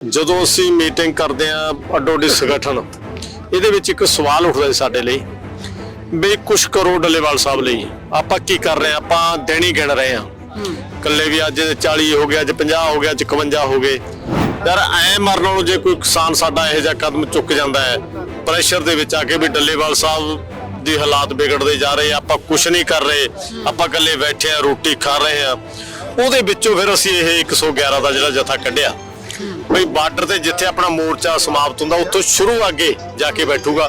ਜਦੋਂ ਅਸੀਂ ਮੀਟਿੰਗ ਕਰਦੇ ਆਂ ਅੱਡੋ-ਅੱਡੀ ਸੰਗਠਨ, ਇਹਦੇ ਵਿੱਚ ਇੱਕ ਸਵਾਲ ਉੱਠਦਾ ਸਾਡੇ ਲਈ ਵੀ ਕੁਛ ਕਰੋ ਡੱਲੇਵਾਲ ਸਾਹਿਬ ਲਈ ਆਪਾਂ ਕੀ ਕਰ ਰਹੇ ਆਂ ਆਪਾਂ ਦੇਣੀ ਗਿਣ ਰਹੇ ਆਂ ਕੱਲੇ ਵੀ ਅੱਜ 40 ਹੋ ਗਿਆ ਅੱਜ 50 ਹੋ ਗਿਆ ਅੱਜ 51 ਹੋ ਗਏ। ਯਾਰ ਐ ਮਰਨ ਨਾਲੋਂ ਜੇ ਕੋਈ ਕਿਸਾਨ ਸਾਡਾ ਇਹੋ ਜਿਹਾ ਕਦਮ ਚੁੱਕ ਜਾਂਦਾ ਹੈ ਪ੍ਰੈਸ਼ਰ ਦੇ ਵਿੱਚ ਆ ਕੇ ਵੀ ਡੱਲੇਵਾਲ ਸਾਹਿਬ ਦੀ ਹਾਲਾਤ ਵਿਗੜਦੇ ਜਾ ਰਹੇ, ਆਪਾਂ ਕੁਛ ਨਹੀਂ ਕਰ ਰਹੇ, ਆਪਾਂ ਇਕੱਲੇ ਬੈਠੇ ਆ ਰੋਟੀ ਖਾ ਰਹੇ ਆ ਉਹਦੇ ਵਿੱਚੋਂ ਫਿਰ ਅਸੀਂ ਇਹ 111 ਦਾ ਜਿਹੜਾ ਜਥਾ ਕੱਢਿਆ। ਬਈ ਬਾਰਡਰ ਤੇ ਜਿੱਥੇ ਆਪਣਾ ਮੋਰਚਾ ਸਮਾਪਤ ਹੁੰਦਾ ਉੱਥੋਂ ਸ਼ੁਰੂ ਅੱਗੇ ਜਾ ਕੇ ਬੈਠੂਗਾ।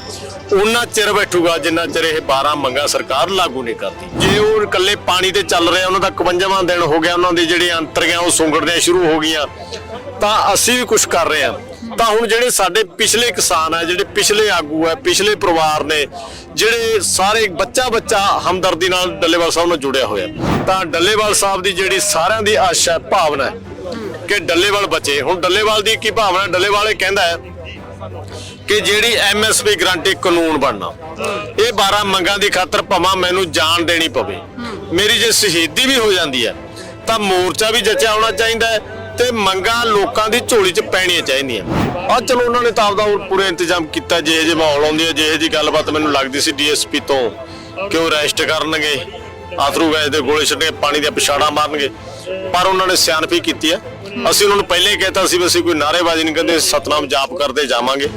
ਉਹਨਾਂ ਚਿਰ ਬੈਠੂਗਾ ਜਿੰਨਾ ਚਿਰ ਇਹ 12 ਮੰਗਾ ਸਰਕਾਰ ਲਾਗੂ ਨਹੀਂ ਕਰਦੀ। ਜੇ ਉਹ ਇਕੱਲੇ ਪਾਣੀ ਤੇ ਚੱਲ ਰਹੇ ਉਹਨਾਂ ਦਾ 51ਵਾਂ ਦਿਨ ਹੋ ਗਿਆ ਉਹਨਾਂ ਦੀ ਜਿਹੜੇ ਅੰਤਰੀਆਂ ਉਹ ਸੁੰਗੜਦੀਆਂ ਸ਼ੁਰੂ ਹੋ ਗਈਆਂ। ਤਾਂ ਅਸੀਂ ਵੀ ਕੁਝ ਕਰ ਰਹੇ ਹਾਂ। ਤਾਂ ਹੁਣ ਜਿਹੜੇ ਸਾਡੇ ਪਿਛਲੇ ਕਿਸਾਨ ਆ ਜਿਹੜੇ ਪਿਛਲੇ ਆਗੂ ਆ ਪਿਛਲੇ ਪਰਿਵਾਰ ਨੇ ਜਿਹੜੇ ਸਾਰੇ ਬੱਚਾ ਬੱਚਾ ਹਮਦਰਦੀ ਨਾਲ ਡੱਲੇਵਾਲ ਸਾਹਿਬ ਨਾਲ ਜੁੜਿਆ ਹੋਇਆ। ਤਾਂ ਡੱਲੇਵਾਲ ਸਾਹਿਬ ਦੀ ਜਿਹੜੀ ਸਾਰਿਆਂ ਦੀ ਆਸ਼ਾ ਹੈ, ਭਾਵਨਾ ਹੈ ਕਿ ਡੱਲੇਵਾਲ ਬਚੇ। ਹੁਣ ਡੱਲੇਵਾਲ ਦੀ ਕੀ ਭਾਵਨਾ? ਡੱਲੇਵਾਲ ਇਹ ਕਹਿੰਦਾ ਹੈ ਕਿ ਜਿਹੜੀ ਐਮਐਸਪੀ ਗਰੰਟੀ ਕਾਨੂੰਨ ਬਣਨਾ, ਇਹ 12 ਮੰਗਾਂ ਦੀ ਖਾਤਰ ਭਮਾ ਮੈਨੂੰ ਜਾਨ ਦੇਣੀ ਪਵੇ। ਮੇਰੀ ਜੇ ਸ਼ਹੀਦੀ ਵੀ ਹੋ ਜਾਂਦੀ ਹੈ, ਤਾਂ ਮੋਰਚਾ ਵੀ ਜੱਚਿਆ ਹੋਣਾ ਚਾਹੀਦਾ ਹੈ ਤੇ ਮੰਗਾਂ ਲੋਕਾਂ ਦੀ ਝੋਲੀ 'ਚ ਪੈਣੀਆਂ ਚਾਹੀਦੀਆਂ। ਆ ਚਲੋ ਉਹਨਾਂ ਨੇ ਤਾਂ ਆਪਦਾ ਉਹ ਪੂਰੇ ਇੰਤਜ਼ਾਮ ਕੀਤਾ, ਜੇ ਜੇ ਮਾਹੌਲ ਆਉਂਦੀ ਹੈ, ਜੇ ਜੀ ਗੱਲਬਾਤ ਮੈਨੂੰ ਲੱਗਦੀ ਸੀ ਡੀਐਸਪੀ ਤੋਂ ਕਿ ਉਹ ਅਰੈਸਟ ਕਰਨਗੇ, ਆਥਰੂ ਗੈਸ ਦੇ ਗੋਲੇ ਛੱਡੇ ਪਾਣੀ ਦੀਆਂ ਪਿਛਾੜਾਂ ਮਾਰਨਗੇ, ਪਰ ਉਹਨਾਂ ਨੇ ਸਿਆਣਪੀ ਕੀਤੀ ਹੈ। ਅਸੀਂ ਉਹਨਾਂ ਨੂੰ ਪਹਿਲੇ ਹੀ ਕਹਿਤਾ ਸੀ ਵੀ ਅਸੀਂ ਕੋਈ ਨਾਅਰੇਬਾਜ਼ੀ ਨਹੀਂ ਕਰਦੇ, ਸਤਨਾਮ ਜਾਪ ਕਰਦੇ ਜਾਵਾਂਗੇ।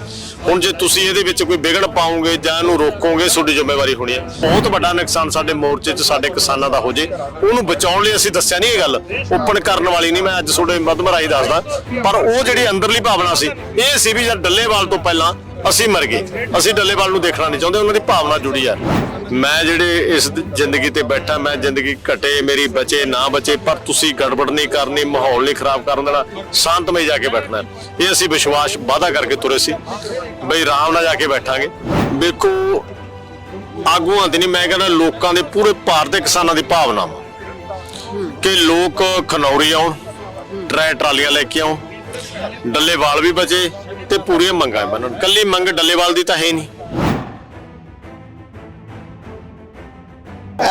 ਹੁਣ ਜੇ ਤੁਸੀਂ ਇਹਦੇ ਵਿੱਚ ਕੋਈ ਵਿਗੜ ਪਾਉਂਗੇ ਜਾਂ ਇਹਨੂੰ ਰੋਕੋਗੇ, ਤੁਹਾਡੀ ਜ਼ਿੰਮੇਵਾਰੀ ਹੋਣੀ ਹੈ। ਬਹੁਤ ਵੱਡਾ ਨੁਕਸਾਨ ਸਾਡੇ ਮੋਰਚੇ 'ਚ, ਸਾਡੇ ਕਿਸਾਨਾਂ ਦਾ ਹੋ ਜੇ। ਉਹਨੂੰ ਬਚਾਉਣ ਲਈ ਅਸੀਂ ਦੱਸਿਆ ਨਹੀਂ ਇਹ ਗੱਲ। ਓਪਨ ਕਰਨ ਵਾਲੀ ਨਹੀਂ, ਮੈਂ ਅੱਜ ਤੁਹਾਡੇ ਮੱਧਮ ਰਾਈ ਦੱਸਦਾ। ਪਰ ਉਹ ਜਿਹੜੀ ਅੰਦਰਲੀ ਭਾਵਨਾ ਸੀ, ਇਹ ਸੀ ਵੀ ਜਦ ਡੱਲੇਵਾਲ ਤੋਂ ਪਹਿਲਾਂ ਅਸੀਂ ਮਰ ਗਏ। ਅਸੀਂ ਡੱਲੇਵਾਲ ਨੂੰ ਦੇਖਣਾ ਨਹੀਂ ਚਾਹੁੰਦੇ, ਉਹਨਾਂ ਦੀ ਭਾਵਨਾ ਜੁੜੀ ਆ। ਮੈਂ ਜਿਹੜੇ ਇਸ ਜ਼ਿੰਦਗੀ ਤੇ ਬੈਠਾ, ਮੈਂ ਜ਼ਿੰਦਗੀ ਘਟੇ, ਮੇਰੀ ਬਚੇ, ਨਾ ਬਚੇ, ਪਰ ਤੁਸੀਂ ਗੜਬੜ ਨਹੀਂ ਕਰਨੀ, ਮਾਹੌਲ ਨਹੀਂ ਖਰਾਬ ਕਰਨ ਦੇਣਾ, ਸ਼ਾਂਤਮਈ ਜਾ ਕੇ ਬੈਠਣਾ। ਇਹ ਅਸੀਂ ਵਿਸ਼ਵਾਸ ਵਾਅਦਾ ਕਰਕੇ ਤੁਰੇ ਸੀ, ਬਈ ਆਰਾਮ ਨਾਲ ਜਾ ਕੇ ਬੈਠਾਂਗੇ। ਵੇਖੋ ਆਗੂਆਂ ਦੀ ਨਹੀਂ, ਮੈਂ ਕਹਿੰਦਾ ਲੋਕਾਂ ਦੇ ਪੂਰੇ ਭਾਰਤ ਦੇ ਕਿਸਾਨਾਂ ਦੀ ਭਾਵਨਾ ਵਾ। ਕਿ ਲੋਕ ਖਨੌਰੀ ਆਉਣ ਟਰੈ ਟਰਾਲੀਆਂ ਲੈ ਕੇ ਆਉਣ, ਡੱਲੇਵਾਲ ਵੀ ਬਚੇ ਤੇ ਪੂਰੀਆਂ ਮੰਗਾਂ ਬਣਨ ਕੱਲੀ ਮੰਗ ਡੱਲੇਵਾਲ ਦੀ ਤਾਂ ਹੈ ਨਹੀਂ।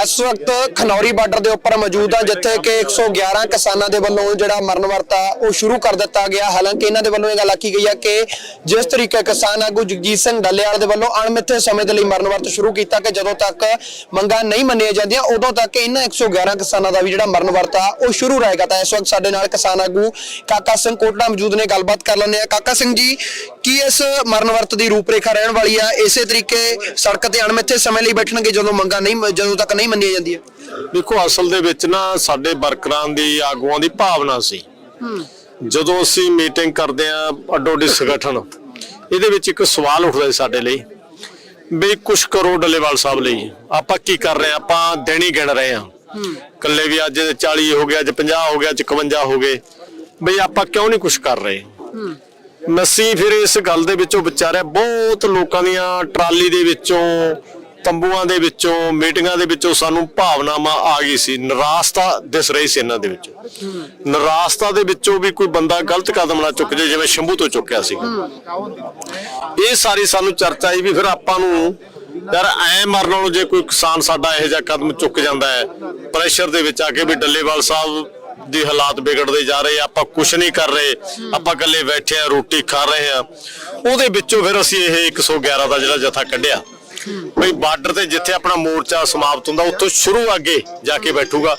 ਇਸ ਵਕਤ ਖਨੌਰੀ ਬਾਰਡਰ ਦੇ ਉੱਪਰ ਮੌਜੂਦ ਆ, ਜਿੱਥੇ ਕਿ 111 ਕਿਸਾਨਾਂ ਦੇ ਵੱਲੋਂ ਜਿਹੜਾ ਮਰਨ ਵਰਤਾ, ਉਹ ਸ਼ੁਰੂ ਕਰ ਦਿੱਤਾ ਗਿਆ। ਹਾਲਾਂਕਿ ਇਹਨਾਂ ਦੇ ਵੱਲੋਂ ਇਹ ਗੱਲ ਆਖੀ ਗਈ ਆ ਕਿ ਜਿਸ ਤਰੀਕੇ ਕਿਸਾਨ ਆਗੂ ਜਗਜੀਤ ਸਿੰਘ ਡੱਲੇਵਾਲ ਦੇ ਵੱਲੋਂ ਅਣਮਿੱਥੇ ਸਮੇਂ ਦੇ ਲਈ ਮਰਨ ਵਰਤ ਸ਼ੁਰੂ ਕੀਤਾ ਕਿ ਜਦੋਂ ਤੱਕ ਮੰਗਾਂ ਨਹੀਂ ਮੰਨੀਆਂ ਜਾਂਦੀਆਂ, ਉਦੋਂ ਤੱਕ ਇਹਨਾਂ 111 ਕਿਸਾਨਾਂ ਦਾ ਵੀ ਜਿਹੜਾ ਮਰਨ ਵਰਤਾ, ਉਹ ਸ਼ੁਰੂ ਰਹੇਗਾ। ਤਾਂ ਇਸ ਵਕਤ ਸਾਡੇ ਨਾਲ ਕਿਸਾਨ ਆਗੂ ਕਾਕਾ ਸਿੰਘ ਕੋਟੜਾ ਮੌਜੂਦ ਨੇ, ਗੱਲਬਾਤ ਕਰ ਲੈਂਦੇ ਆ ਕਾਕਾ ਸਿੰਘ ਜੀ, ਕੀ ਇਸ ਮਰਨ ਵਰਤ ਦੀ ਰੂਪਰੇਖਾ ਰਹਿਣ ਵਾਲੀ ਆ? ਇਸੇ ਤਰੀਕੇ ਸੜਕ ਤੇ ਅਣਮਿੱਥੇ ਸਮੇਂ ਲਈ ਬੈਠਣਗੇ ਜਦੋਂ ਮੰਗਾਂ ਨਹੀਂ, ਜਦੋਂ ਤੱਕ ਨਹੀਂ ਮੰਨੀਆਂ ਜਾਂਦੀਆਂ? ਦੇਖੋ ਅਸਲ ਦੇ ਵਿੱਚ ਨਾ ਸਾਡੇ ਵਰਕਰਾਂ ਦੀ ਆਗੂਆਂ ਦੀ ਭਾਵਨਾ ਸੀ। ਜਦੋਂ ਅਸੀਂ ਮੀਟਿੰਗ ਕਰਦੇ ਆਂ ਅੱਡੋ-ਅੱਡੀ ਸੰਗਠਨ ਇਹਦੇ ਵਿੱਚ ਇੱਕ ਸਵਾਲ ਉੱਠਦਾ ਸਾਡੇ ਲਈ ਵੀ ਕੁਛ ਕਰੋ ਡੱਲੇਵਾਲ ਸਾਹਿਬ ਲਈ ਆਪਾਂ ਕੀ ਕਰ ਰਹੇ ਆਂ ਆਪਾਂ ਦੇਣੀ ਗਿਣ ਰਹੇ ਆਂ ਕੱਲੇ ਵੀ ਅੱਜ 40 ਹੋ ਗਿਆ ਅੱਜ 50 ਹੋ ਗਿਆ ਅੱਜ 51 ਹੋ ਗਏ। ਬਈ ਆਪਾਂ ਕਿਉਂ ਨਹੀਂ ਕੁਛ ਕਰ ਰਹੇ? ਨਸੀ ਫਿਰ ਇਸ ਗੱਲ ਦੇ ਵਿੱਚੋਂ ਵਿਚਾਰਿਆ ਬਹੁਤ ਲੋਕਾਂ ਦੀਆਂ ਟਰਾਲੀ ਦੇ ਵਿੱਚੋਂ ਤੰਬੂਆਂ ਦੇ ਵਿੱਚੋਂ, ਮੀਟਿੰਗਾਂ ਦੇ ਵਿੱਚੋਂ ਸਾਨੂੰ ਭਾਵਨਾਵਾਂ ਆ ਗਈ ਸੀ। ਨਿਰਾਸ਼ਤਾ ਦਿਸ ਰਹੀ ਸੀ ਇਹਨਾਂ ਦੇ ਵਿੱਚ। ਨਿਰਾਸ਼ਤਾ ਦੇ ਵਿੱਚੋਂ ਵੀ ਕੋਈ ਬੰਦਾ ਗਲਤ ਕਦਮ ਨਾ ਚੁੱਕ ਜੇ ਜਿਵੇਂ ਸ਼ੰਭੂ ਤੋਂ ਚੁੱਕਿਆ ਸੀ। ਇਹ ਸਾਰੀ ਸਾਨੂੰ ਚਰਚਾ ਆਈ ਵੀ ਫਿਰ ਆਪਾਂ ਨੂੰ ਯਾਰ ਐ ਮਰਨ ਨਾਲੋਂ ਜੇ ਕੋਈ ਕਿਸਾਨ ਸਾਡਾ ਇਹੋ ਜਿਹਾ ਕਦਮ ਚੁੱਕ ਜਾਂਦਾ ਹੈ ਪ੍ਰੈਸ਼ਰ ਦੇ ਵਿੱਚ ਆ ਕੇ ਵੀ ਡੱਲੇਵਾਲ ਸਾਹਿਬ ਦੀ ਹਾਲਾਤ ਵਿਗੜਦੇ ਜਾ ਰਹੇ ਆਪਾਂ ਕੁਝ ਨਹੀਂ ਕਰ ਰਹੇ, ਆਪਾਂ ਇਕੱਲੇ ਬੈਠੇ ਆ, ਰੋਟੀ ਖਾ ਰਹੇ ਆ। ਉਹਦੇ ਵਿੱਚੋਂ ਫਿਰ ਅਸੀਂ ਇਹ 111 ਦਾ ਜਿਹੜਾ ਜਥਾ ਕੱਢਿਆ। ਬਈ ਬਾਰਡਰ ਤੇ ਜਿੱਥੇ ਆਪਣਾ ਮੋਰਚਾ ਸਮਾਪਤ ਹੁੰਦਾ, ਉੱਥੋਂ ਸ਼ੁਰੂ ਅੱਗੇ ਜਾ ਕੇ ਬੈਠੂਗਾ।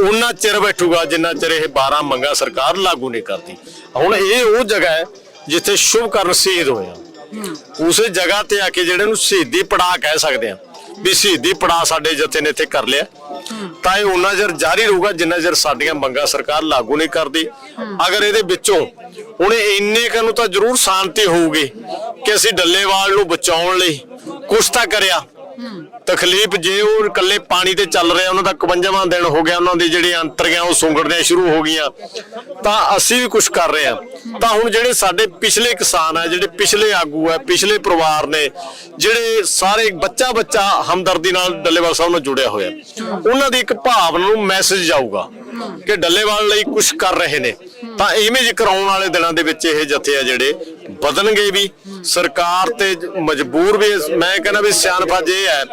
ਉਹਨਾਂ ਚਿਰ ਬੈਠੂਗਾ ਜਿੰਨਾ ਚਿਰ ਇਹ 12 ਮੰਗਾ ਸਰਕਾਰ ਲਾਗੂ ਨਹੀਂ ਕਰਦੀ। ਹੁਣ ਇਹ ਉਹ ਜਗ੍ਹਾ ਹੈ ਜਿੱਥੇ ਸ਼ੁਭਕਰਨ ਸ਼ਹੀਦ ਹੋਇਆ ਉਸੇ ਜਗ੍ਹਾ ਤੇ ਆ ਕੇ ਜਿਹੜੇ ਨੂੰ ਸ਼ਹੀਦੀ ਪੜਾ ਕਹਿ ਸਕਦੇ ਆ, ਵੀ ਸ਼ਹੀਦੀ ਪੜਾ ਸਾਡੇ ਜਥੇ ਨੇ ਇੱਥੇ ਕਰ ਲਿਆ। ਤਾਂ ਇਹ ਉਹਨਾਂ ਚਿਰ ਜਾਰੀ ਰਹੂਗਾ ਜਿੰਨਾ ਚਿਰ ਸਾਡੀਆਂ ਮੰਗਾਂ ਸਰਕਾਰ ਲਾਗੂ ਨਹੀਂ ਕਰਦੀ। ਅਗਰ ਇਹਦੇ ਵਿੱਚੋਂ ਹੁਣ ਇੰਨੇ ਕੁ ਤਾਂ ਜ਼ਰੂਰ ਸ਼ਾਂਤੀ ਹੋਊਗੀ ਕਿ ਅਸੀਂ ਡੱਲੇਵਾਲ ਨੂੰ ਬਚਾਉਣ ਲਈ ਕੁਛ ਤਾਂ ਕਰਿਆ। ਤਕਲੀਫ ਜੇ ਉਹ ਇਕੱਲੇ ਪਾਣੀ ਤੇ ਚੱਲ ਰਿਹਾ, ਉਹਨਾਂ ਦਾ 51ਵਾਂ ਦਿਨ ਹੋ ਗਿਆ, ਉਹਨਾਂ ਦੀ ਜਿਹੜੀ ਅੰਤਰੀਆਂ ਉਹ ਸੁੰਗੜਦੀਆਂ ਸ਼ੁਰੂ ਹੋ ਗਈਆਂ। ਤਾਂ ਅਸੀਂ ਵੀ ਕੁਝ ਕਰ ਰਹੇ ਹਾਂ। ਤਾਂ ਹੁਣ ਜਿਹੜੇ ਸਾਡੇ ਪਿਛਲੇ ਕਿਸਾਨ ਆ, ਜਿਹੜੇ ਪਿਛਲੇ ਆਗੂ ਆ, ਪਿਛਲੇ ਪਰਿਵਾਰ ਨੇ, ਜਿਹੜੇ ਸਾਰੇ ਬੱਚਾ ਬੱਚਾ ਹਮਦਰਦੀ ਨਾਲ ਡੱਲੇਵਾਲ ਸਾਹਿਬ ਨਾਲ ਜੁੜਿਆ ਹੋਇਆ, ਉਹਨਾਂ ਦੀ ਇੱਕ ਭਾਵਨਾ ਨੂੰ ਮੈਸੇਜ ਜਾਊਗਾ ਕਿ ਡੱਲੇਵਾਲ ਲਈ ਕੁਝ ਕਰ ਰਹੇ ਨੇ। ਤਾਂ ਇਮੇਜ ਕਰਾਉਣ ਵਾਲੇ ਦਿਨਾਂ ਦੇ ਵਿੱਚ ਇਹ ਜਥੇ ਆ ਜਿਹੜੇ ਬਦਲਣਗੇ ਵੀ ਸਰਕਾਰ ਤੇ ਮਜਬੂਰ ਵੀ ਮੈਂ ਕਹਿੰਦਾ ਵੀ ਸਿਆਣਪਾ ਜੇ ਹੈ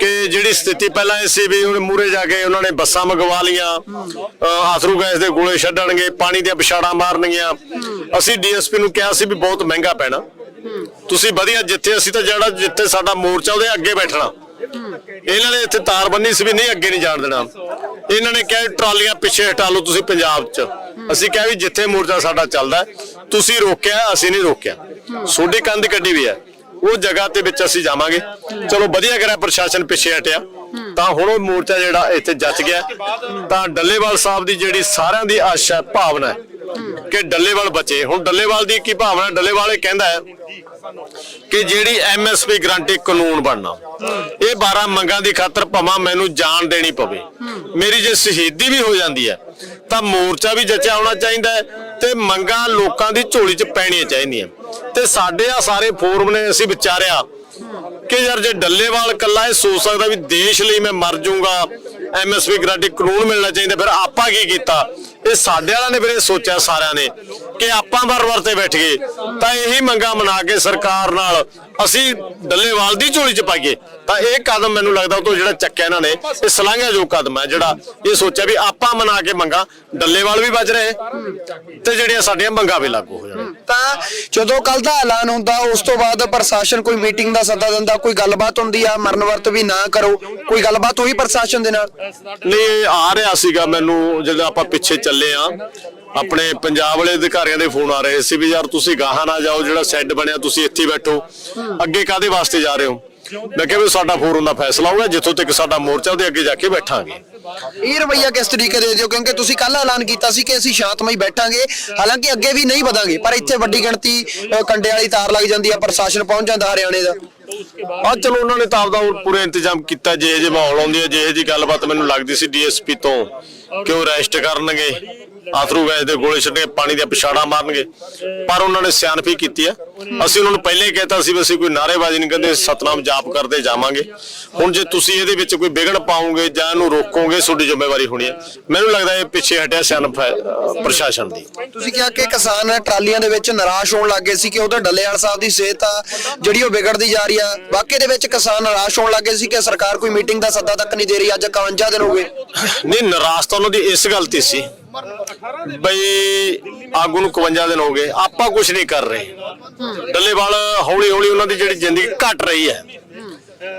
ਕਿ ਜਿਹੜੀ ਸਥਿਤੀ ਪਹਿਲਾਂ ਇਹ ਸੀ ਵੀ ਹੁਣ ਮੂਰੇ ਜਾ ਕੇ ਉਹਨਾਂ ਨੇ ਬੱਸਾਂ ਮੰਗਵਾ ਲੀਆਂ ਆਥਰੂ ਗੈਸ ਦੇ ਗੋਲੇ ਛੱਡਣਗੇ, ਪਾਣੀ ਦੀਆਂ ਪਿਛਾੜਾਂ ਮਾਰਨਗੀਆਂ ਅਸੀਂ ਡੀਐਸਪੀ ਨੂੰ ਕਿਹਾ ਸੀ ਵੀ ਬਹੁਤ ਮਹਿੰਗਾ ਪੈਣਾ। ਤੁਸੀਂ ਵਧੀਆ ਜਿੱਥੇ ਅਸੀਂ ਤਾਂ ਜਿਹੜਾ ਜਿੱਥੇ ਸਾਡਾ ਮੋਰਚਾ ਉਹਦੇ ਅੱਗੇ ਬੈਠਣਾ। ਇਹਨਾਂ ਨੇ ਇੱਥੇ ਤਾਰ ਬੰਨੀ ਸੀ ਵੀ ਨਹੀਂ, ਅੱਗੇ ਨਹੀਂ ਜਾਣ ਦੇਣਾ। ਇਹਨਾਂ ਨੇ ਕਿਹਾ ਟਰਾਲੀਆਂ ਪਿੱਛੇ ਹਟਾ ਲਓ ਤੁਸੀਂ ਪੰਜਾਬ 'ਚ। ਅਸੀਂ ਕਿਹਾ ਵੀ ਜਿੱਥੇ ਮੋਰਚਾ ਸਾਡਾ ਚੱਲਦਾ ਤੁਸੀਂ ਰੋਕਿਆ, ਅਸੀਂ ਨਹੀਂ ਰੋਕਿਆ। ਸੋਡੀ ਕੰਧ ਕੱਢੀ ਵੀ ਹੈ। ਉਹ ਜਗ੍ਹਾ ਤੇ ਵਿੱਚ ਅਸੀਂ ਜਾਵਾਂਗੇ। ਚਲੋ ਵਧੀਆ ਕਰਿਆ, ਪ੍ਰਸ਼ਾਸਨ ਪਿੱਛੇ ਹਟਿਆ। ਤਾਂ ਹੁਣ ਉਹ ਮੋਰਚਾ ਜਿਹੜਾ ਇੱਥੇ ਜੱਜ ਗਿਆ ਤਾਂ ਡੱਲੇਵਾਲ ਸਾਹਿਬ ਦੀ ਜਿਹੜੀ ਸਾਰਿਆਂ ਦੀ ਆਸ਼ਾ, ਭਾਵਨਾ ਕਿ ਡੱਲੇਵਾਲ ਬਚੇ। ਹੁਣ ਡੱਲੇਵਾਲ ਦੀ ਕੀ ਭਾਵਨਾ? ਡੱਲੇਵਾਲ ਇਹ ਕਹਿੰਦਾ ਹੈ ਕਿ ਜਿਹੜੀ ਐਮਐਸਪੀ ਗਰੰਟੀ ਕਾਨੂੰਨ ਬਣਨਾ। ਇਹ 12 ਮੰਗਾਂ ਦੀ ਖਾਤਰ ਭਮਾ ਮੈਨੂੰ ਜਾਨ ਦੇਣੀ ਪਵੇ। ਮੇਰੀ ਜੇ ਸ਼ਹੀਦੀ ਵੀ ਹੋ ਜਾਂਦੀ ਹੈ, ਤਾਂ ਮੋਰਚਾ ਵੀ ਜਚਿਆ ਹੋਣਾ ਚਾਹੀਦਾ ਹੈ ਤੇ ਮੰਗਾਂ ਲੋਕਾਂ ਦੀ ਝੋਲੀ 'ਚ ਪੈਣੀਆਂ ਚਾਹੀਦੀਆਂ। ਤੇ ਸਾਡੇ ਆ ਸਾਰੇ ਫੋਰਮ ਨੇ ਅਸੀਂ ਵਿਚਾਰਿਆ ਕਿ ਯਾਰ ਜੇ ਡੱਲੇਵਾਲ ਕੱਲਾ ਇਹ ਸੋਚ ਸਕਦਾ ਵੀ ਦੇਸ਼ ਲਈ ਮੈਂ ਮਰ ਜਾਊਂਗਾ ਐਮਐਸਪੀ ਗਰੰਟੀ ਕਾਨੂੰਨ ਮਿਲਣਾ ਚਾਹੀਦਾ, ਫਿਰ ਆਪਾਂ ਕੀ ਕੀਤਾ? ਇਹ ਸਾਡੇ ਵਾਲਿਆਂ ਨੇ ਫਿਰ ਇਹ ਸੋਚਿਆ ਸਾਰਿਆਂ ਨੇ। ਕਿ ਆਪਾਂ ਵਰ-ਵਰ ਤੇ ਬੈਠ ਗਏ। ਤਾਂ ਇਹੀ ਮੰਗਾ ਮਨਾ ਕੇ ਸਰਕਾਰ ਨਾਲ ਅਸੀਂ ਡੱਲੇਵਾਲ ਦੀ ਝੋਲੀ 'ਚ ਪਾਈਏ। ਤਾਂ ਇਹ ਕਦਮ ਮੈਨੂੰ ਲੱਗਦਾ ਉਹ ਤੋਂ ਜਿਹੜਾ ਚੱਕਿਆ ਇਹਨਾਂ ਨੇ ਇਹ ਸਲਾਘਾ ਜੋ ਕਦਮ ਹੈ ਜਿਹੜਾ ਇਹ ਸੋਚਿਆ ਵੀ ਆਪਾਂ ਮਨਾ ਕੇ ਮੰਗਾ ਡੱਲੇਵਾਲ ਵੀ ਬਚ ਰਹੇ ਤੇ ਜਿਹੜੀਆਂ ਸਾਡੀਆਂ ਮੰਗਾਂ ਵੀ ਲਾਗੂ ਹੋ ਜਾਣ। ਤਾਂ ਜਦੋਂ ਕੱਲ ਦਾ ਐਲਾਨ ਹੁੰਦਾ ਉਸ ਤੋਂ ਬਾਅਦ ਪ੍ਰਸ਼ਾਸਨ ਕੋਈ ਮੀਟਿੰਗ ਦਾ ਸੱਦਾ ਦਿੰਦਾ ਕੋਈ ਗੱਲਬਾਤ ਹੁੰਦੀ ਆ ਮਰਨ ਵਰਤ ਵੀ ਨਾ ਕਰੋ। ਕੋਈ ਗੱਲਬਾਤ ਹੋਈ ਪ੍ਰਸ਼ਾਸਨ ਦੇ ਨਾਲ? ਨਹੀਂ ਆ ਰਿਹਾ ਸੀਗਾ ਮੈਨੂੰ ਜਦੋਂ ਆਪਾਂ ਪਿੱਛੇ ਚੱਲੇ ਆ। ਆਪਣੇ ਪੰਜਾਬ ਵਾਲੇ ਅਧਿਕਾਰੀਆਂ ਦੇ ਫੋਨ ਆ ਰਹੇ ਸੀ ਵੀ ਯਾਰ ਤੁਸੀਂ ਗਾਹਾਂ ਨਾ ਜਾਓ ਜਿਹੜਾ ਸੈੱਡ ਬਣਿਆ ਤੁਸੀਂ ਇੱਥੇ ਬੈਠੋ। ਅੱਗੇ ਕਾਦੇ ਵਾਸਤੇ ਜਾ ਰਹੇ ਹੋ? ਮੈਂ ਕਿਹਾ ਵੀ ਸਾਡਾ ਫੋਰਮ ਦਾ ਫੈਸਲਾ ਹੋਊਗਾ ਜਿੱਥੋਂ ਤੱਕ ਸਾਡਾ ਮੋਰਚਾ ਉਹਦੇ ਅੱਗੇ ਜਾ ਕੇ ਬੈਠਾਂਗੇ। ਇਹ ਰਵਈਆ ਕਿਸ ਤਰੀਕੇ ਦੇ ਦਿਓ? ਕਿਉਂਕਿ ਤੁਸੀਂ ਕੱਲ ਐਲਾਨ ਕੀਤਾ ਸੀ ਕਿ ਅਸੀਂ ਸ਼ਾਂਤਮਈ ਬੈਠਾਂਗੇ। ਹਾਲਾਂਕਿ ਅੱਗੇ ਵੀ ਨਹੀਂ ਵਧਾਂਗੇ ਪਰ ਇੱਥੇ ਵੱਡੀ ਗਿਣਤੀ ਕੰਡੇ ਵਾਲੀ ਤਾਰ ਲੱਗ ਜਾਂਦੀ ਆ ਪ੍ਰਸ਼ਾਸਨ ਪਹੁੰਚ ਜਾਂਦਾ ਹਰਿਆਣੇ ਦਾ। ਆ ਚਲੋ ਉਹਨਾਂ ਨੇ ਤਾਂ ਆਪਦਾ ਪੂਰੇ ਇੰਤਜ਼ਾਮ ਕੀਤਾ ਜੇ ਜੇ ਮਾਹੌਲ ਆਉਂਦੀ ਹੈ ਜੇ ਜੀ ਗੱਲਬਾਤ ਮੈਨੂੰ ਲੱਗਦੀ ਸੀ ਡੀਐਸਪੀ ਤੋਂ ਕਿ ਉਹ ਅਰੈਸਟ ਕਰਨਗੇ। ਆਥਰੂ ਗੈਸ ਦੇ ਗੋਲੇ ਛੱਡਣਗੇ ਪਾਣੀ ਦੀਆਂ ਪਿਛਾੜਾਂ ਮਾਰਨਗੇ। ਪਰ ਉਹਨਾਂ ਨੇ ਸਿਆਣਪੀ ਕੀਤੀ ਹੈ। ਅਸੀਂ ਉਹਨਾਂ ਨੂੰ ਪਹਿਲੇ ਹੀ ਕਹਿਤਾ ਸੀ ਵੀ ਅਸੀਂ ਕੋਈ ਨਾਅਰੇਬਾਜ਼ੀ ਨਹੀਂ ਕਰਦੇ ਸਤਨਾਮ ਜਾਪ ਕਰਦੇ ਜਾਵਾਂਗੇ। ਹੁਣ ਜੇ ਤੁਸੀਂ ਇਹਦੇ ਵਿੱਚ ਕੋਈ ਵਿਗੜ ਪਾਓਗੇ ਜਾਂ ਇਹਨੂੰ ਰੋਕੋਗੇ ਤੁਹਾਡੀ ਜ਼ਿੰਮੇਵਾਰੀ ਹੋਣੀ ਹੈ। ਮੈਨੂੰ ਲੱਗਦਾ ਇਹ ਪਿੱਛੇ ਹਟਿਆ ਸਿਆਣਪ ਪ੍ਰਸ਼ਾਸਨ ਦੀ। ਤੁਸੀਂ ਕਿਹਾ ਕਿ ਕਿਸਾਨ ਟਰਾਲੀਆਂ ਦੇ ਵਿੱਚ ਨਿਰਾਸ਼ ਹੋਣ ਲੱਗੇ ਸੀ ਕਿ ਉਹਦਾ ਡੱਲੇਵਾਲ ਸਾਹਿਬ ਦੀ ਸਿਹਤ ਆ ਜਿਹੜੀ ਉਹ ਵਿਗੜਦੀ ਜਾ ਰਹੀ ਆ। ਵਾਕਈ ਦੇ ਵਿੱਚ ਕਿਸਾਨ ਨਿਰਾਸ਼ ਹੋਣ ਲੱਗੇ ਸੀ ਕਿ ਸਰਕਾਰ ਕੋਈ ਮੀਟਿੰਗ ਦਾ ਸੱਦਾ ਤੱਕ ਨਹੀਂ ਦੇ ਰਹੀ ਅੱਜ 51 ਦਿਨ ਹੋ ਗਏ। ਨਹੀਂ ਨਾਰਾਜ਼ ਤਾਂ ਉਹਨਾਂ ਦੀ ਇਸ ਗੱਲ ਤੇ ਸੀ। ਬਈ ਆਗੂ ਨੂੰ 51 ਦਿਨ ਹੋ ਗਏ, ਆਪਾਂ ਕੁਝ ਨਹੀਂ ਕਰ ਰਹੇ। ਡੱਲੇਵਾਲ ਹੌਲੀ ਹੌਲੀ ਉਹਨਾਂ ਦੀ ਜਿਹੜੀ ਜ਼ਿੰਦਗੀ ਘਟ ਰਹੀ ਹੈ।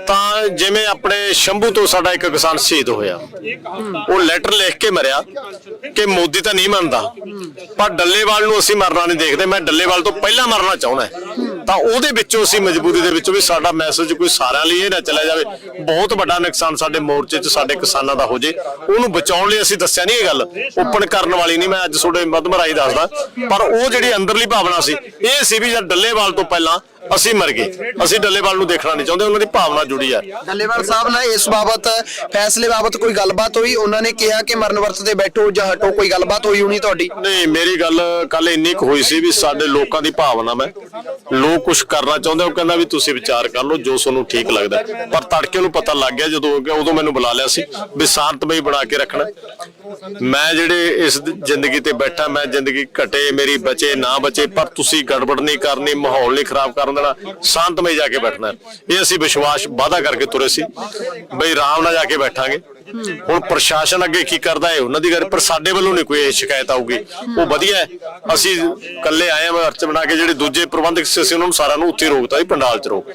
ਤਾਂ ਜਿਵੇਂ ਆਪਣੇ ਸ਼ੰਭੂ ਤੋਂ ਸਾਡਾ ਇੱਕ ਕਿਸਾਨ ਸ਼ਹੀਦ ਹੋਇਆ, ਉਹ ਲੈਟਰ ਲਿਖ ਕੇ ਮਰਿਆ ਕਿ ਮੋਦੀ ਤਾਂ ਨਹੀਂ ਮੰਨਦਾ, ਪਰ ਡੱਲੇਵਾਲ ਨੂੰ ਅਸੀਂ ਮਰਨਾ ਨਹੀਂ ਦੇਖਦੇ। ਮੈਂ ਡੱਲੇਵਾਲ ਤੋਂ ਪਹਿਲਾਂ ਮਰਨਾ ਚਾਹੁੰਦਾ। ਤਾਂ ਉਹਦੇ ਵਿੱਚੋਂ ਅਸੀਂ ਮਜਬੂਰੀ ਦੇ ਵਿੱਚੋਂ ਵੀ ਸਾਡਾ ਮੈਸੇਜ ਕੋਈ ਸਾਰਿਆਂ ਲਈ ਇਹ ਨਾ ਚਲਾ ਜਾਵੇ। ਬਹੁਤ ਵੱਡਾ ਨੁਕਸਾਨ ਸਾਡੇ ਮੋਰਚੇ 'ਚ ਸਾਡੇ ਕਿਸਾਨਾਂ ਦਾ ਹੋ ਜੇ। ਉਹਨੂੰ ਬਚਾਉਣ ਲਈ ਅਸੀਂ ਦੱਸਿਆ ਨਹੀਂ ਇਹ ਗੱਲ। ਓਪਨ ਕਰਨ ਵਾਲੀ ਨਹੀਂ ਮੈਂ ਅੱਜ ਤੁਹਾਡੇ ਮਧਮ ਰਾਈ ਦੱਸਦਾ। ਪਰ ਉਹ ਜਿਹੜੀ ਅੰਦਰਲੀ ਭਾਵਨਾ ਸੀ ਇਹ ਸੀ ਵੀ ਜਦ ਡੱਲੇਵਾਲ ਤੋਂ ਪਹਿਲਾਂ ਅਸੀਂ ਮਰ ਗਏ। ਅਸੀਂ ਡੱਲੇਵਾਲ ਨੂੰ ਦੇਖਣਾ ਨਹੀਂ ਚਾਹੁੰਦੇ ਉਹਨਾਂ ਦੀ ਭਾਵਨਾ ਜੁੜੀ ਹੈ ਡੱਲੇਵਾਲ ਸਾਹਿਬ ਨਾਲ ਇਸ ਬਾਬਤ ਫੈਸਲੇ ਬਾਬਤ ਕੋਈ ਗੱਲਬਾਤ ਹੋਈ? ਉਹਨਾਂ ਨੇ ਕਿਹਾ ਕਿ ਮਰਨ ਵਰਤ ਤੇ ਬੈਠੋ ਜਾਂ ਹਟੋ ਕੋਈ ਗੱਲਬਾਤ ਹੋਈ ਹੋਣੀ ਤੁਹਾਡੀ? ਨਹੀਂ ਮੇਰੀ ਗੱਲ ਕੱਲ ਇੰਨੀ ਕੁ ਹੋਈ ਸੀ ਵੀ ਸਾਡੇ ਲੋਕਾਂ ਦੀ ਭਾਵਨਾ ਮੈਂ ਲੋਕ ਕੁਝ ਕਰਨਾ ਚਾਹੁੰਦੇ ਉਹ ਕਹਿੰਦਾ ਵੀ ਤੁਸੀਂ ਵਿਚਾਰ ਕਰ ਲਓ, ਜੋ ਤੁਹਾਨੂੰ ਠੀਕ ਲੱਗਦਾ। ਪਰ ਤੜਕੇ ਨੂੰ ਪਤਾ ਲੱਗ ਗਿਆ, ਜਦੋਂ ਉਦੋਂ ਮੈਨੂੰ ਬੁਲਾ ਲਿਆ ਸੀ ਵੀ ਸ਼ਾਂਤਮਈ ਬਣਾ ਕੇ ਰੱਖਣਾ। ਮੈਂ ਜਿਹੜੇ ਇਸ ਜ਼ਿੰਦਗੀ ਤੇ ਬੈਠਾ, ਮੈਂ ਜ਼ਿੰਦਗੀ ਘਟੇ, ਮੇਰੀ ਬਚੇ, ਨਾ ਬਚੇ, ਪਰ ਤੁਸੀਂ ਗੜਬੜ ਨਹੀਂ ਕਰਨੀ, ਮਾਹੌਲ ਨਹੀਂ ਖਰਾਬ ਕਰਨ ਦੇਣਾ, ਸ਼ਾਂਤਮਈ ਜਾ ਕੇ ਬੈਠਣਾ। ਇਹ ਅਸੀਂ ਵਿਸ਼ਵਾਸ ਵਾਅਦਾ ਕਰਕੇ ਤੁਰੇ ਸੀ, ਬਈ ਆਰਾਮ ਨਾਲ ਜਾ ਕੇ ਬੈਠਾਂਗੇ। ਹੁਣ ਪ੍ਰਸ਼ਾਸਨ ਅੱਗੇ ਕੀ ਕਰਦਾ ਹੈ? ਉਹਨਾਂ ਦੀ ਗੱਲ ਪਰ ਸਾਡੇ ਵੱਲੋਂ ਨਹੀਂ ਕੋਈ ਸ਼ਿਕਾਇਤ ਆਊਗੀ। ਉਹ ਵਧੀਆ ਹੈ। ਅਸੀਂ ਇਕੱਲੇ ਆਏ ਹਾਂ ਅਰਚ ਬਣਾ ਕੇ ਜਿਹੜੇ ਦੂਜੇ ਪ੍ਰਬੰਧਕ ਸੀ ਅਸੀਂ ਉਹਨਾਂ ਨੂੰ ਸਾਰਿਆਂ ਨੂੰ ਉੱਥੇ ਰੋਕਤਾ ਸੀ ਪੰਡਾਲ 'ਚ ਰੋਕ।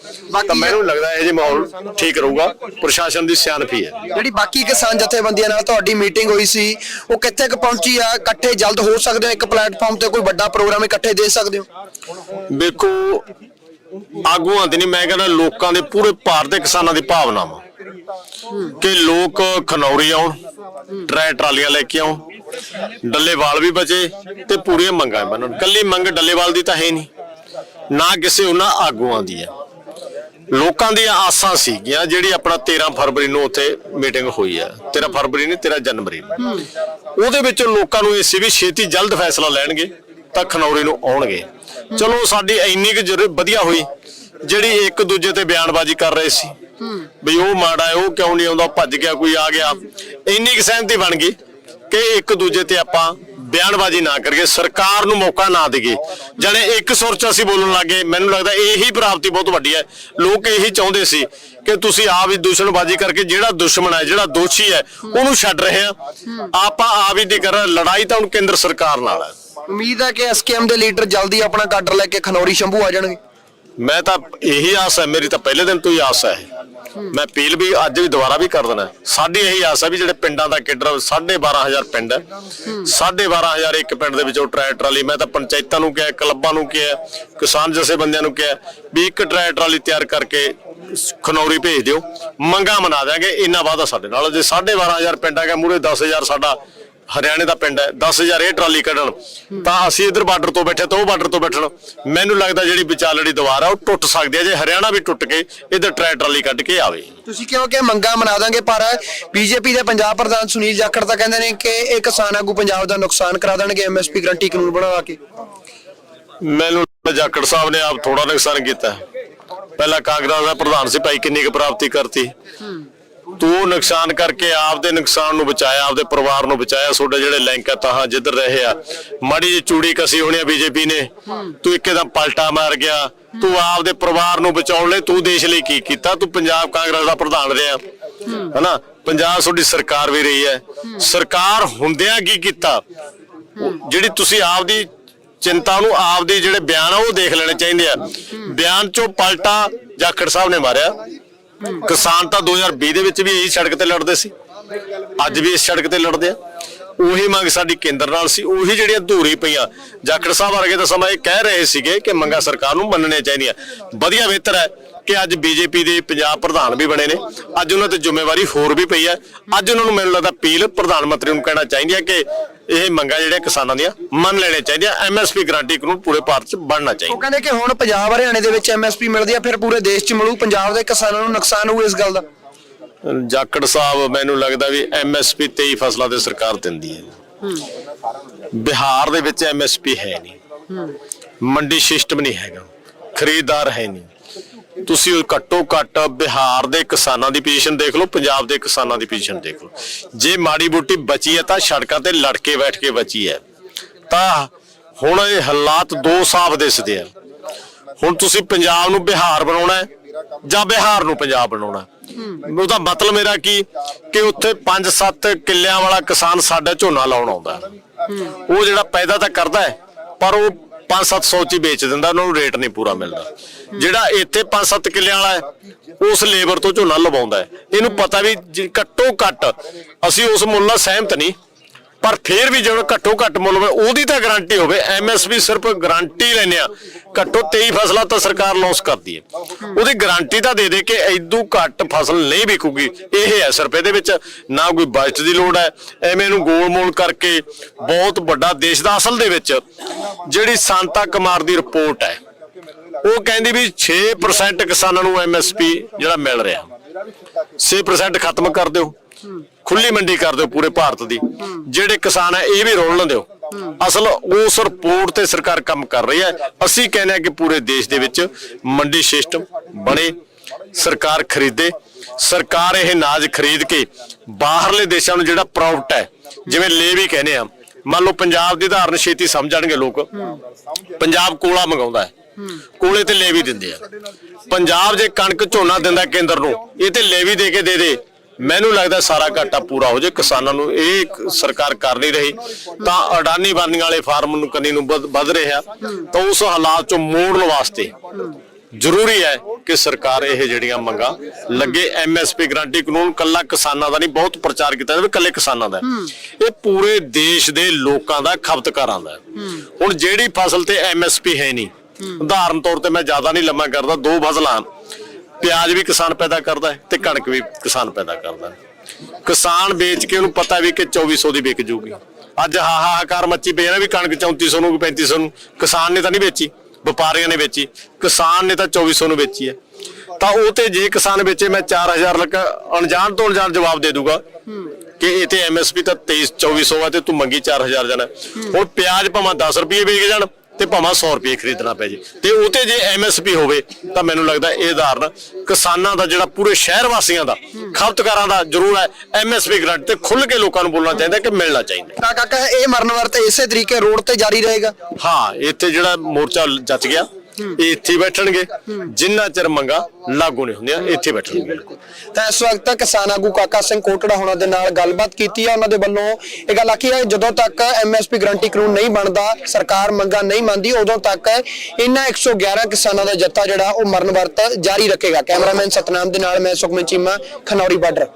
ਤਾਂ ਮੈਨੂੰ ਲੱਗਦਾ ਇਹ ਜੇ ਮਾਹੌਲ ਠੀਕ ਰਹੂਗਾ। ਪ੍ਰਸ਼ਾਸਨ ਦੀ ਸਿਆਣਪੀ ਹੈ ਜਿਹੜੀ ਬਾਕੀ ਕਿਸਾਨ ਜਥੇਬੰਦੀਆਂ ਨਾਲ ਤੁਹਾਡੀ ਮੀਟਿੰਗ ਹੋਈ ਸੀ ਉਹ ਕਿੱਥੇ ਕੁ ਪਹੁੰਚੀ ਆ? ਇਕੱਠੇ ਜਲਦ ਹੋ ਸਕਦੇ ਹੋ? ਇੱਕ ਪਲੇਟਫਾਰਮ ਤੇ ਕੋਈ ਵੱਡਾ ਪ੍ਰੋਗਰਾਮ ਇਕੱਠੇ ਦੇ ਸਕਦੇ ਹੋ? ਵੇਖੋ ਆਗੂਆਂ ਦੀ ਨਹੀਂ ਮੈਂ ਕਹਿੰਦਾ ਲੋਕਾਂ ਦੇ ਪੂਰੇ ਭਾਰਤ ਦੇ ਕਿਸਾਨਾਂ ਦੀ ਭਾਵਨਾ ਵਾ ਕਿ ਲੋਕ ਖਨੌਰੀ ਆਉਣ ਟਰੈ ਟਰਾਲੀਆਂ ਲੈ ਕੇ ਆਉਣ ਡੱਲੇਵਾਲ ਵੀ ਬਚੇ ਤੇ ਪੂਰੀਆਂ ਮੰਗਾਂ ਬਣਨ। ਕੱਲੀ ਮੰਗ ਡੱਲੇਵਾਲ ਦੀ ਤਾਂ ਹੈ ਨਹੀਂ। ਨਾ ਕਿਸੇ ਉਹਨਾਂ ਆਗੂਆਂ ਦੀ ਹੈ। ਲੋਕਾਂ ਦੀਆਂ ਆਸਾਂ ਸੀਗੀਆਂ ਜਿਹੜੀ ਆਪਣਾ 13 ਫਰਵਰੀ ਨੂੰ ਉੱਥੇ ਮੀਟਿੰਗ ਹੋਈ ਹੈ। 13 ਫਰਵਰੀ ਨਹੀਂ 13 ਜਨਵਰੀ ਨੂੰ। ਉਹਦੇ ਵਿੱਚ ਲੋਕਾਂ ਨੂੰ ਇਹ ਸੀ ਵੀ ਛੇਤੀ ਜਲਦ ਫੈਸਲਾ ਲੈਣਗੇ ਤਾਂ ਖਨੌਰੀ ਨੂੰ ਆਉਣਗੇ। ਚਲੋ ਸਾਡੀ ਇੰਨੀ ਕੁ ਵਧੀਆ ਹੋਈ ਜਿਹੜੀ ਇੱਕ ਦੂਜੇ ਤੇ ਬਿਆਨਬਾਜ਼ੀ ਕਰ ਰਹੇ ਸੀ। ਵੀ ਉਹ ਮਾੜਾ ਉਹ ਕਿਉਂ ਨਹੀਂ ਆਉਂਦਾ ਭੱਜ ਗਿਆ, ਕੋਈ ਆ ਗਿਆ। ਇੰਨੀ ਕੁ ਸਹਿਮਤੀ ਬਣ ਗਈ ਕਿ ਇੱਕ ਦੂਜੇ ਤੇ ਆਪਾਂ ਬਿਆਨਬਾਜ਼ੀ ਨਾ ਕਰੀਏ, ਸਰਕਾਰ ਨੂੰ ਮੌਕਾ ਨਾ ਦੇਈਏ। ਜਣੇ ਇੱਕ ਸੁਰ ਚ ਅਸੀਂ ਬੋਲਣ ਲੱਗੇ ਮੈਨੂੰ ਲੱਗਦਾ ਇਹੀ ਪ੍ਰਾਪਤੀ ਬਹੁਤ ਵੱਡੀ ਹੈ। ਲੋਕ ਇਹੀ ਚਾਹੁੰਦੇ ਸੀ ਕਿ ਤੁਸੀਂ ਆਪ ਹੀ ਦੁਸ਼ਮਣਬਾਜ਼ੀ ਕਰਕੇ ਜਿਹੜਾ ਦੁਸ਼ਮਣ ਹੈ, ਜਿਹੜਾ ਦੋਸ਼ੀ ਹੈ, ਉਹਨੂੰ ਛੱਡ ਰਹੇ ਆ ਆਪਾਂ ਆਪ ਹੀ ਦੀ ਕਰ ਲੜਾਈ ਤਾਂ ਹੁਣ ਕੇਂਦਰ ਸਰਕਾਰ ਨਾਲ ਹੈ। ਉਮੀਦ ਹੈ ਕਿ ਐਸਕੇਐਮ ਦੇ ਲੀਡਰ ਜਲਦੀ ਆਪਣਾ ਕਾਡਰ ਲੈ ਕੇ ਖਨੌਰੀ ਸ਼ੰਭੂ ਆ ਜਾਣਗੇ। ਮੈਂ ਤਾਂ ਇਹੀ ਆਸ ਹੈ, ਮੇਰੀ ਤਾਂ ਪਹਿਲੇ ਦਿਨ ਤੋਂ ਹੀ ਆਸ ਹੈ ਮੈਂ ਅਪੀਲ ਵੀ ਅੱਜ ਵੀ ਦੁਬਾਰਾ ਵੀ ਕਰ ਦੇਣਾ ਸਾਡੀ ਇਹੀ ਆਸ ਹੈ ਵੀ ਜਿਹੜੇ ਪਿੰਡਾਂ ਦਾ ਕੇਡਰ 12500 ਪਿੰਡ ਹੈ। 12500 ਇੱਕ ਪਿੰਡ ਦੇ ਵਿੱਚੋਂ ਟਰੈਕਟਰ ਟਰਾਲੀ, ਮੈਂ ਤਾਂ ਪੰਚਾਇਤਾਂ ਨੂੰ ਕਿਹਾ, ਕਲੱਬਾਂ ਨੂੰ ਕਿਹਾ, ਕਿਸਾਨ ਜਥੇਬੰਦੀਆਂ ਨੂੰ ਕਿਹਾ ਵੀ ਇੱਕ ਟਰੈਕਟਰ ਟਰਾਲੀ ਤਿਆਰ ਕਰਕੇ ਖਨੌਰੀ ਭੇਜ ਦਿਓ। ਮੰਗਾ ਮਨਾ ਦਿਆਂਗੇ, ਇੰਨਾ ਵਾਦਾ ਸਾਡੇ ਨਾਲ। ਜੇ 12500 ਪਿੰਡ ਹੈਗਾ ਮੂਰੇ 10000 ਸਾਡਾ ਹਰਿਆਣੇ ਦਾ ਪਿੰਡ ਹੈ 10000 ਇਹ ਟਰਾਲੀ ਕੱਢਣ। ਤਾਂ ਅਸੀਂ ਇਧਰ ਬਾਰਡਰ ਤੋਂ ਬੈਠੇ ਤਾਂ ਉਹ ਬਾਰਡਰ ਤੋਂ ਬੈਠਣ। ਮੈਨੂੰ ਲੱਗਦਾ ਜਿਹੜੀ ਵਿਚਾਲੜੀ ਦੀਵਾਰ ਆ ਉਹ ਟੁੱਟ ਸਕਦੀ ਹੈ। ਜੇ ਹਰਿਆਣਾ ਵੀ ਟੁੱਟ ਕੇ ਇਧਰ ਟਰੈਕਟਰ ਟਰਾਲੀ ਕੱਢ ਕੇ ਆਵੇ। ਤੁਸੀਂ ਕਿਉਂ ਕਿ ਮੰਗਾ ਮਨਾ ਦਾਂਗੇ ਪਰ ਬੀਜੇਪੀ ਦੇ ਪੰਜਾਬ ਪ੍ਰਧਾਨ ਸੁਨੀਲ ਜਾਖੜ ਤਾਂ ਕਹਿੰਦੇ ਨੇ ਕਿ ਇਹ ਕਿਸਾਨ ਆਗੂ ਪੰਜਾਬ ਦਾ ਨੁਕਸਾਨ ਕਰਾ ਦੇਣਗੇ ਐਮਐਸਪੀ ਗਰੰਟੀ ਕਾਨੂੰਨ ਬਣਾ ਕੇ। ਮੈਨੂੰ ਜਾਖੜ ਸਾਹਿਬ ਨੇ ਆਪ ਥੋੜਾ ਨੁਕਸਾਨ ਕੀਤਾ। ਪਹਿਲਾਂ ਕਾਂਗਰਸ ਦਾ ਪ੍ਰਧਾਨ ਸੀ ਭਾਈ ਕਿੰਨੀ ਕੁ ਪ੍ਰਾਪਤੀ ਕਰਤੀ। ਤੂੰ ਨੁਕਸਾਨ ਕਰਕੇ ਆਪਦੇ ਨੁਕਸਾਨ ਨੂੰ ਬਚਾਇਆ, ਆਪਦੇ ਪਰਿਵਾਰ ਨੂੰ ਬਚਾਇਆ, ਤੁਹਾਡੇ ਜਿਹੜੇ ਲਿੰਕ ਆ, ਤਾਂ ਜਿੱਧਰ ਰਹੇ ਆ। ਮਾੜੀ ਜਿਹੀ ਚੂੜੀ ਕਸੀ ਹੋਣੀ ਆ ਬੀਜੇਪੀ ਨੇ। ਤੂੰ ਇੱਕਦਮ ਪਲਟਾ ਮਾਰ ਗਿਆ। ਤੂੰ ਆਪਦੇ ਪਰਿਵਾਰ ਨੂੰ ਬਚਾਉਣ ਲਈ ਤੂੰ ਦੇਸ਼ ਲਈ ਕੀ ਕੀਤਾ? ਤੂੰ ਪੰਜਾਬ ਕਾਂਗਰਸ ਦਾ ਪ੍ਰਧਾਨ ਰਿਹਾ। ਹਨਾ? ਪੰਜਾਬ ਤੁਹਾਡੀ ਸਰਕਾਰ ਵੀ ਰਹੀ ਹੈ। ਸਰਕਾਰ ਹੁੰਦਿਆਂ ਕੀ ਕੀਤਾ? ਜਿਹੜੀ ਤੁਸੀਂ ਆਪਦੀ ਚਿੰਤਾ ਨੂੰ ਆਪਦੇ ਜਿਹੜੇ ਬਿਆਨ ਆ, ਉਹ ਦੇਖ ਲੈਣੇ ਚਾਹੀਦੇ ਆ। ਬਿਆਨ ਚੋਂ ਪਲਟਾ ਜਾਖੜ ਸਾਹਿਬ ਨੇ ਮਾਰਿਆ। ਕਿਸਾਨ ਤਾਂ 2020 ਦੇ ਵਿੱਚ ਵੀ ਇਹੀ ਸੜਕ ਤੇ ਲੜਦੇ ਸੀ। ਅੱਜ ਵੀ ਇਸ ਸੜਕ ਤੇ ਲੜਦੇ ਆ। ਉਹੀ ਮੰਗ ਸਾਡੀ ਕੇਂਦਰ ਨਾਲ ਸੀ। ਉਹੀ ਜਿਹੜੀਆਂ ਧੂਰੀ ਪਈਆਂ। ਜਾਖੜ ਸਾਹਿਬ ਵਰਗੇ ਤਾਂ ਸਮਾਂ ਇਹ ਕਹਿ ਰਹੇ ਸੀਗੇ ਕਿ ਮੰਗਾ ਸਰਕਾਰ ਨੂੰ ਮੰਨਣੇ ਚਾਹੀਦੀਆਂ। ਵਧੀਆ ਬਿਹਤਰ ਹੈ ਕਿ ਅੱਜ ਬੀਜੇਪੀ ਦੇ ਪੰਜਾਬ ਪ੍ਰਧਾਨ ਵੀ ਬਣੇ ਨੇ। ਅੱਜ ਉਹਨਾਂ ਤੇ ਜ਼ਿੰਮੇਵਾਰੀ ਹੋਰ ਵੀ ਪਈ ਹੈ। ਅੱਜ ਉਹਨਾਂ ਨੂੰ ਮੈਨੂੰ ਲੱਗਦਾ ਅਪੀਲ ਪ੍ਰਧਾਨ ਮੰਤਰੀ ਨੂੰ ਕਹਿਣਾ ਚਾਹੀਦੀ ਹੈ ਕਿ ਇਹ ਮੰਗਾਂ ਜਿਹੜੀਆਂ ਕਿਸਾਨਾਂ ਦੀਆਂ ਮੰਨ ਲੈਣੇ ਚਾਹੀਦੀਆਂ। ਐਮਐਸਪੀ ਗਾਰੰਟੀ ਕਾਨੂੰਨ ਪੂਰੇ ਭਾਰਤ 'ਚ ਬਣਨਾ ਚਾਹੀਦਾ। ਉਹ ਕਹਿੰਦੇ ਕਿ ਹੁਣ ਪੰਜਾਬ ਹਰਿਆਣੇ ਦੇ ਵਿੱਚ ਐਮਐਸਪੀ ਮਿਲਦੀ ਆ ਫਿਰ ਪੂਰੇ ਦੇਸ਼ 'ਚ ਮਿਲੂ। ਪੰਜਾਬ ਦੇ ਕਿਸਾਨਾਂ ਨੂੰ ਨੁਕਸਾਨ ਹੋਊ ਇਸ ਗੱਲ ਦਾ? ਜਾਖੜ ਸਾਹਿਬ ਮੈਨੂੰ ਲੱਗਦਾ ਵੀ ਐਮਐਸਪੀ 23 ਫਸਲਾਂ ਤੇ ਸਰਕਾਰ ਦਿੰਦੀ ਹੈ। ਬਿਹਾਰ ਦੇ ਵਿੱਚ ਐਮਐਸਪੀ ਹੈ ਨਹੀਂ। ਮੰਡੀ ਸਿਸਟਮ ਨਹੀਂ ਹੈਗਾ। ਖਰੀਦਦਾਰ ਹੈ ਨਹੀਂ। ਤੁਸੀਂ ਘੱਟੋ ਘੱਟ ਬਿਹਾਰ ਦੇ ਕਿਸਾਨਾਂ ਦੀ ਪੋਜੀਸ਼ਨ ਦੇਖ ਲਓ, ਪੰਜਾਬ ਦੇ ਕਿਸਾਨਾਂ ਦੀ ਪੋਜੀਸ਼ਨ ਦੇਖ ਲਓ। ਜੇ ਮਾੜੀ ਬੂਟੀ ਬਚੀ ਹੈ ਤਾਂ ਸੜਕਾਂ ਤੇ ਲੜ ਕੇ ਬੈਠ ਕੇ ਬਚੀ ਹੈ। ਤਾਂ ਹੁਣ ਇਹ ਹਾਲਾਤ ਦੋ ਸਾਫ਼ ਦਿਸਦੇ ਆ। ਹੁਣ ਤੁਸੀਂ ਪੰਜਾਬ ਨੂੰ ਬਿਹਾਰ ਬਣਾਉਣਾ ਹੈ ਜਾਂ ਬਿਹਾਰ ਨੂੰ ਪੰਜਾਬ ਬਣਾਉਣਾ ਉਹਦਾ ਮਤਲਬ ਮੇਰਾ ਕੀ? ਕਿ ਉੱਥੇ 5-7 ਕਿੱਲਿਆਂ ਵਾਲਾ ਕਿਸਾਨ ਸਾਡਾ ਝੋਨਾ ਲਾਉਣ ਆਉਂਦਾ। ਉਹ ਜਿਹੜਾ ਪੈਦਾ ਤਾਂ ਕਰਦਾ ਹੈ, ਪਰ ਉਹ 5-700 ਚ ਹੀ ਵੇਚ ਦਿੰਦਾ, ਉਹਨਾਂ ਨੂੰ ਰੇਟ ਨਹੀਂ ਪੂਰਾ ਮਿਲਦਾ। ਜਿਹੜਾ ਇੱਥੇ 5-7 ਕਿੱਲਿਆਂ ਵਾਲਾ ਹੈ, ਉਸ ਲੇਬਰ ਤੋਂ ਝੋਨਾ ਲਵਾਉਂਦਾ ਹੈ। ਇਹਨੂੰ ਪਤਾ ਵੀ ਘੱਟੋ ਘੱਟ ਅਸੀਂ ਉਸ ਮੁੱਲ ਨਾਲ ਸਹਿਮਤ ਨਹੀਂ। ਪਰ ਫਿਰ ਵੀ ਜਦੋਂ ਘੱਟੋ ਘੱਟ ਮੁੱਲ ਹੋਵੇ, ਉਹਦੀ ਤਾਂ ਗਾਰੰਟੀ ਹੋਵੇ। ਐਮਐਸਪੀ ਸਿਰਫ ਗਾਰੰਟੀ ਲੈਨੇ ਆ। ਘੱਟੋ 23 ਫਸਲਾਂ ਤਾਂ ਸਰਕਾਰ ਲਾਂਚ ਕਰਦੀ ਹੈ। ਉਹਦੀ ਗਾਰੰਟੀ ਤਾਂ ਦੇ ਦੇ ਕਿ ਐਦੂ ਘੱਟ ਫਸਲ ਨਹੀਂ ਵਿਕੂਗੀ। ਇਹ ਹੈ ਸਿਰਫ ਇਹਦੇ ਵਿੱਚ। ਨਾ ਕੋਈ ਬਜਟ ਦੀ ਲੋੜ ਹੈ। ਐਵੇਂ ਨੂੰ ਗੋਲ-ਮੋਲ ਕਰਕੇ ਬਹੁਤ ਵੱਡਾ ਦੇਸ਼ ਦਾ ਅਸਲ ਦੇ ਵਿੱਚ ਜਿਹੜੀ ਸੰਤਾ ਕੁਮਾਰ ਦੀ ਰਿਪੋਰਟ ਹੈ, ਉਹ ਕਹਿੰਦੀ ਵੀ 6% ਕਿਸਾਨਾਂ ਨੂੰ ਐਮਐਸਪੀ ਜਿਹੜਾ ਮਿਲ ਰਿਹਾ। 6% ਖਤਮ ਕਰ ਦਿਓ। ਖੁੱਲੀ ਮੰਡੀ ਕਰ ਦਿਓ ਪੂਰੇ ਭਾਰਤ ਦੀ। ਜਿਹੜੇ ਕਿਸਾਨ ਹੈ ਇਹ ਵੀ ਰੋਲ ਦਿਓ ਅਸਲ ਉਸ ਰਿਪੋਰਟ ਤੇ ਸਰਕਾਰ ਕੰਮ ਕਰ ਰਹੀ ਹੈ। ਅਸੀਂ ਕਹਿੰਦੇ ਹਾਂ ਕਿ ਪੂਰੇ ਦੇਸ਼ ਦੇ ਵਿੱਚ ਮੰਡੀ ਸਿਸਟਮ ਬਣੇ, ਸਰਕਾਰ ਖਰੀਦੇ। ਸਰਕਾਰ ਇਹ ਨਾਜ ਖਰੀਦ ਕੇ ਬਾਹਰਲੇ ਦੇਸ਼ਾਂ ਨੂੰ ਜਿਹੜਾ ਪ੍ਰੋਡਕਟ ਹੈ, ਜਿਵੇਂ ਲੇ ਵੀ ਕਹਿੰਦੇ ਆ, ਮੰਨ ਲਓ ਪੰਜਾਬ ਦੀ ਉਦਾਹਰਨ ਛੇਤੀ ਸਮਝ ਜਾਣਗੇ ਲੋਕ। ਪੰਜਾਬ ਕੋਲਾ ਮੰਗਾਉਂਦਾ ਹੈ। ਕੋਲੇ ਤੇ ਲੇਵੀ ਦਿੰਦੇ ਆ। ਪੰਜਾਬ ਜੇ ਕਣਕ ਝੋਨਾ ਦਿੰਦਾ ਕੇਂਦਰ ਨੂੰ, ਇਹ ਤੇ ਲੇਵੀ ਦੇ ਕੇ ਦੇ ਦੇ। ਮੈਨੂੰ ਲੱਗਦਾ ਸਾਰਾ ਘਾਟਾ ਪੂਰਾ ਹੋ ਜੇ ਕਿਸਾਨਾਂ ਨੂੰ ਇਹ ਸਰਕਾਰ ਕਰ ਨਹੀਂ ਰਹੀ। ਤਾਂ ਅਡਾਨੀ ਬਾਨੀ ਵਾਲੇ ਫਾਰਮ ਨੂੰ ਕੰਨੀ ਨੂੰ ਵੱਧ- ਰਿਹਾ। ਤਾਂ ਉਸ ਹਾਲਾਤ ਚੋਂ ਮੋੜਨ ਵਾਸਤੇ ਜ਼ਰੂਰੀ ਹੈ ਕਿ ਸਰਕਾਰ ਇਹ ਜਿਹੜੀਆਂ ਮੰਗਾਂ ਲੱਗੇ। ਐਮਐਸਪੀ ਗਾਰੰਟੀ ਕਾਨੂੰਨ ਕੱਲਾ ਕਿਸਾਨਾਂ ਦਾ ਨਹੀਂ, ਬਹੁਤ ਪ੍ਰਚਾਰ ਕੀਤਾ ਜਾਵੇ, ਕੱਲੇ ਕਿਸਾਨਾਂ ਦਾ। ਇਹ ਪੂਰੇ ਦੇਸ਼ ਦੇ ਲੋਕਾਂ ਦਾ, ਖਪਤਕਾਰਾਂ ਦਾ। ਹੁਣ ਜਿਹੜੀ ਫਸਲ ਤੇ ਐਮਐਸਪੀ ਹੈ ਨਹੀਂ, ਉਦਾਹਰਨ ਤੌਰ ਤੇ ਮੈਂ ਜ਼ਿਆਦਾ ਨਹੀਂ ਲੰਮਾ ਕਰਦਾ, ਦੋ ਫਸਲਾਂ ਪਿਆਜ਼ ਵੀ ਕਿਸਾਨ ਪੈਦਾ ਕਰਦਾ ਹੈ ਤੇ ਕਣਕ ਵੀ ਕਿਸਾਨ ਪੈਦਾ ਕਰਦਾ ਹੈ। ਕਿਸਾਨ ਵੇਚ ਕੇ ਉਹਨੂੰ ਪਤਾ ਵੀ ਕਿ 2400 ਦੀ ਵਿਕ ਜੂਗੀ। ਅੱਜ ਹਾਹਾਕਾਰ ਮੱਚੀ ਪਈ ਹੈ ਨਾ ਵੀ ਕਣਕ 3400 ਨੂੰ 3500 ਨੂੰ। ਕਿਸਾਨ ਨੇ ਤਾਂ ਨਹੀਂ ਵੇਚੀ ਵਪਾਰੀਆਂ ਨੇ ਵੇਚੀ। ਕਿਸਾਨ ਨੇ ਤਾਂ 2400 ਨੂੰ ਵੇਚੀ ਹੈ। ਤਾਂ ਉਹ ਤੇ ਜੇ ਕਿਸਾਨ ਵੇਚੇ ਮੈਂ 4000 ਲੱਗਾ ਅਣਜਾਣ ਤੋਂ ਅਣਜਾਣ ਜਵਾਬ ਦੇ ਦੂਗਾ ਕਿ ਇਹ ਤੇ ਐਮਐਸਪੀ ਤਾਂ 23 2400 ਆ ਤੇ ਤੂੰ ਮੰਗੀ 4000 ਜਾਣਾ। ਹੁਣ ਪਿਆਜ਼ ਭਾਵੇਂ 10 ਰੁਪਏ ਵੇਚ ਜਾਣ ਤੇ ਭਾਵੇਂ 100 ਰੁਪਏ ਖਰੀਦਣਾ ਪੈ ਜੇ। ਤੇ ਉਹ ਤੇ ਜੇ ਐਮਐਸਪੀ ਹੋਵੇ ਤਾਂ ਮੈਨੂੰ ਲੱਗਦਾ ਇਹ ਉਦਾਹਰਨ ਕਿਸਾਨਾਂ ਦਾ ਜਿਹੜਾ ਪੂਰੇ ਸ਼ਹਿਰ ਵਾਸੀਆਂ ਦਾ ਖਪਤਕਾਰਾਂ ਦਾ ਜ਼ਰੂਰ ਹੈ ਐਮਐਸਪੀ ਗਰੰਟ ਤੇ ਖੁੱਲ ਕੇ ਲੋਕਾਂ ਨੂੰ ਬੋਲਣਾ ਚਾਹੀਦਾ ਕਿ ਮਿਲਣਾ ਚਾਹੀਦਾ। ਤਾਂ ਕਾਕਾ ਇਹ ਮਰਨ ਵਰਤ ਇਸੇ ਤਰੀਕੇ ਰੋਡ ਤੇ ਜਾਰੀ ਰਹੇਗਾ। ਹਾਂ ਇੱਥੇ ਜਿਹੜਾ ਮੋਰਚਾ ਜੱਜ ਗਿਆ ਇਹ ਇੱਥੇ ਬੈਠਣਗੇ। ਜਿੰਨਾ ਚਿਰ ਮੰਗਾ ਲਾਗੂ ਨਹੀਂ ਹੁੰਦੀਆਂ ਇੱਥੇ ਬੈਠਣਗੇ। ਤਾਂ ਇਸ ਵਕਤ ਕਿਸਾਨ ਆਗੂ ਕਾਕਾ ਸਿੰਘ ਕੋਟੜਾ ਹੋਣਾ ਦੇ ਨਾਲ ਗੱਲਬਾਤ ਕੀਤੀ ਹੈ ਉਹਨਾਂ ਦੇ ਵੱਲੋਂ ਇਹ ਗੱਲ ਆਖੀ ਹੈ ਜਦੋਂ ਤੱਕ ਐਮਐਸਪੀ ਗਰੰਟੀ ਕਾਨੂੰਨ ਨਹੀਂ ਬਣਦਾ ਸਰਕਾਰ ਮੰਗਾਂ ਨਹੀਂ ਮੰਨਦੀ ਉਦੋਂ ਤੱਕ ਇਹਨਾਂ 111 ਕਿਸਾਨਾਂ ਦਾ ਜੱਥਾ ਜਿਹੜਾ ਉਹ ਮਰਨ ਵਰਤ ਜਾਰੀ ਰੱਖੇਗਾ। ਕੈਮਰਾਮੈਨ ਸਤਨਾਮ ਦੇ ਨਾਲ ਮੈਂ ਸੁਖਮਨ ਚੀਮਾ ਖਨੌਰੀ ਬਾਰਡਰ।